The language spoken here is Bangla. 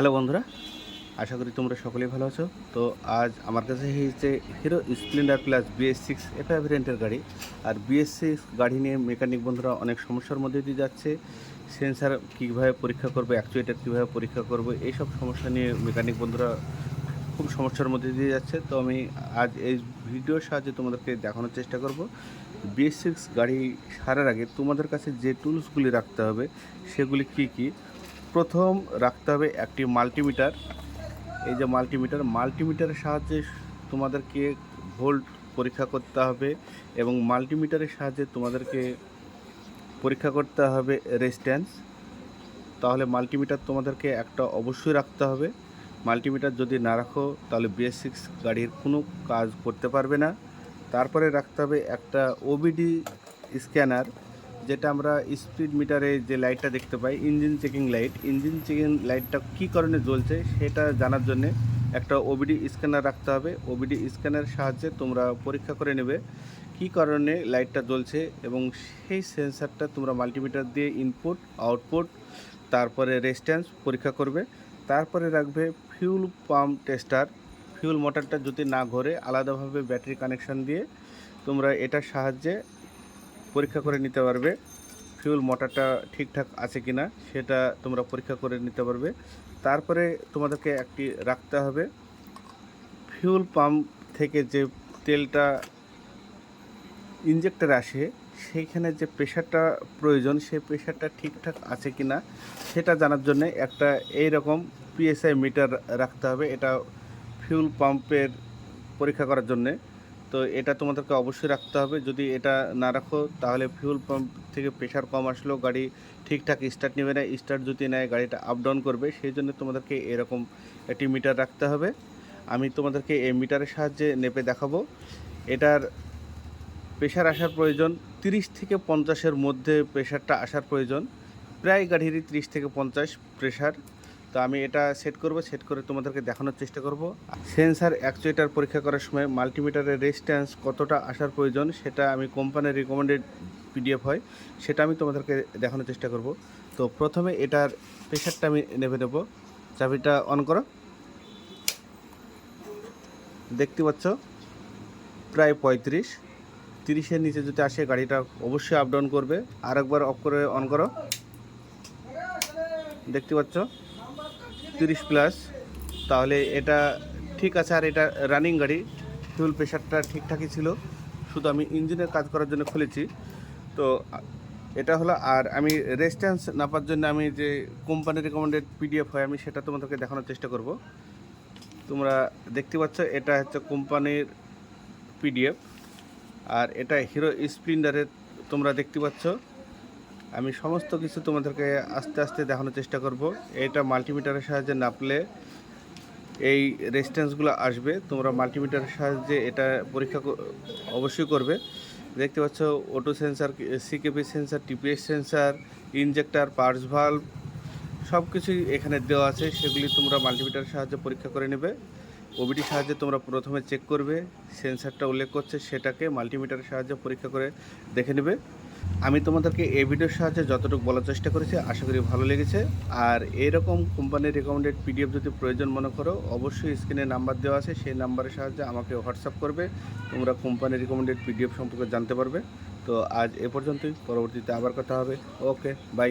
হ্যালো বন্ধুরা, আশা করি তোমরা সকলেই ভালো আছো। তো আজ আমার কাছে এসেছে Hero Splendor plus BS six FI ভ্যারিয়েন্টের গাড়ি। আর বিএস সিক্স গাড়ি নিয়ে মেকানিক বন্ধুরা অনেক সমস্যার মধ্যে দিয়ে যাচ্ছে। সেন্সার কীভাবে পরীক্ষা করবে অ্যাকচুয়েটার কীভাবে পরীক্ষা করবে, এইসব সমস্যা নিয়ে মেকানিক বন্ধুরা খুব সমস্যার মধ্যে দিয়ে যাচ্ছে। তো আমি আজ এই ভিডিওর সাহায্যে তোমাদেরকে দেখানোর চেষ্টা করব। বিএস সিক্স গাড়ি সারার আগে তোমাদের কাছে যে টুলসগুলি রাখতে হবে, সেগুলি কি কি? প্রথম রাখতে হবে একটি মাল্টিমিটার। এই যে মাল্টিমিটার, মাল্টিমিটারের সাহায্যে তোমাদেরকে ভোল্ট পরীক্ষা করতে হবে এবং মাল্টিমিটারের সাহায্যে তোমাদেরকে পরীক্ষা করতে হবে রেজিস্ট্যান্স। তাহলে মাল্টিমিটার তোমাদেরকে একটা অবশ্যই রাখতে হবে। মাল্টিমিটার যদি না রাখো, তাহলে বিএস সিক্স গাড়ির কোনো কাজ করতে পারবে না। তারপরে রাখতে হবে একটা ওবিডি স্ক্যানার যেটা আমরা স্পিড মিটারে যে লাইটটা দেখতে পাই engine checking light engine checking লাইটটা কী কারণে জ্বলছে সেটা জানার জন্যে একটা ওবিডি স্ক্যানার রাখতে হবে। ওবিডি স্ক্যানারের সাহায্যে তোমরা পরীক্ষা করে নেবে কী কারণে লাইটটা জ্বলছে এবং সেই সেন্সারটা তোমরা মাল্টিমিটার দিয়ে ইনপুট আউটপুট তারপরে রেজিস্ট্যান্স পরীক্ষা করবে। তারপরে রাখবে ফিউল পাম্প টেস্টার ফিউল মোটরটা যদি না ঘোরে, আলাদাভাবে ব্যাটারি কানেকশন দিয়ে তোমরা এটার সাহায্যে পরীক্ষা করে নিতে পারবে। ফিউল মোটরটা ঠিকঠাক আছে কি না সেটা তোমরা পরীক্ষা করে নিতে পারবে। তারপরে তোমাদেরকে একটি রাখতে হবে। ফিউল পাম্প থেকে যে তেলটা ইনজেক্টর আসে, সেইখানে যে প্রেশারটা প্রয়োজন, সেই প্রেশারটা ঠিকঠাক আছে কি না সেটা জানার জন্য একটা এই রকম পিএসআই মিটার রাখতে হবে। এটা ফিউল পাম্পের পরীক্ষা করার জন্যে। তো এটা তোমাদেরকে অবশ্যই রাখতে হবে। যদি এটা না রাখো, তাহলে ফিউল পাম্প থেকে প্রেশার কম আসলেও গাড়ি ঠিকঠাক স্টার্ট নেবে না। স্টার্ট যদি নেয়, গাড়িটা আপ ডাউন করবে। সেই জন্য তোমাদেরকে এরকম একটি মিটার রাখতে হবে। আমি তোমাদেরকে এই মিটারের সাহায্যে নেপে দেখাবো। এটার প্রেশার আসার প্রয়োজন তিরিশ থেকে পঞ্চাশের মধ্যে প্রেশারটা আসার প্রয়োজন। প্রায় গাড়িরই তিরিশ থেকে পঞ্চাশ প্রেশার তো আমি এটা সেট করব সেট করে তোমাদেরকে দেখানোর চেষ্টা করব। সেন্সার অ্যাকচুয়েটার পরীক্ষা করার সময় মাল্টিমিটারের রেজিস্ট্যান্স কতটা আসার প্রয়োজন সেটা আমি কোম্পানির রিকমেন্ডেড পিডিএফ হয়, সেটা আমি তোমাদেরকে দেখানোর চেষ্টা করব। তো প্রথমে এটার প্রেশারটা আমি নেবে দেবো চাবিটা অন করো। দেখতে পাচ্ছ? প্রায় পঁয়ত্রিশ। তিরিশের নিচে যদি আসে, গাড়িটা অবশ্যই আপ ডাউন করবে। আরেকবার অফ করে অন করো। দেখতে পাচ্ছ? তিরিশ প্লাস তাহলে এটা ঠিক আছে আর এটা রানিং গাড়ি ফিউল প্রেশারটা ঠিকঠাকই ছিল। শুধু আমি ইঞ্জিনের কাজ করার জন্য খুলেছি। তো এটা হলো, আর আমি রেজিস্ট্যান্স নাপার জন্য আমি যে কোম্পানি রেকমেন্ডেড পিডিএফ হয়, আমি সেটা তোমাদেরকে দেখানোর চেষ্টা করব। তোমরা দেখতে পাচ্ছ, এটা হচ্ছে কোম্পানির পিডিএফ আর এটা হিরো স্প্লেন্ডারের তোমরা দেখতে পাচ্ছ। আমি সমস্ত কিছু তোমাদেরকে আস্তে আস্তে দেখানোর চেষ্টা করব। এটা মাল্টিমিটারের সাহায্যে নাপলে এই রেজিস্ট্যান্সগুলো আসবে। তোমরা মাল্টিমিটারের সাহায্যে এটা পরীক্ষা অবশ্যই করবে। দেখতে পাচ্ছ auto sensor CKP sensor TPS sensor injector purse valve সব কিছুই এখানে দেওয়া আছে। সেগুলি তোমরা মাল্টিমিটারের সাহায্যে পরীক্ষা করে নেবে। ওবিটির সাহায্যে তোমরা প্রথমে চেক করবে। সেন্সারটা উল্লেখ করছে, সেটাকে মাল্টিমিটারের সাহায্যে পরীক্ষা করে দেখে নেবে। আমি তোমাদেরকে এই ভিডিওর সাহায্যে যতটুকু বলার চেষ্টা করেছি, আশা করি ভালো লেগেছে। আর এরকম কোম্পানির রেকমেন্ডেড পিডিএফ যদি প্রয়োজন মনে করো, অবশ্যই স্ক্রিনে নাম্বার দেওয়া আছে, সেই নাম্বারের সাহায্যে আমাকে হোয়াটসঅ্যাপ করবে। তোমরা কোম্পানির রেকমেন্ডেড পিডিএফ সম্পর্কে জানতে পারবে। তো আজ এ পর্যন্তই, পরবর্তীতে আবার কথা হবে। Okay bye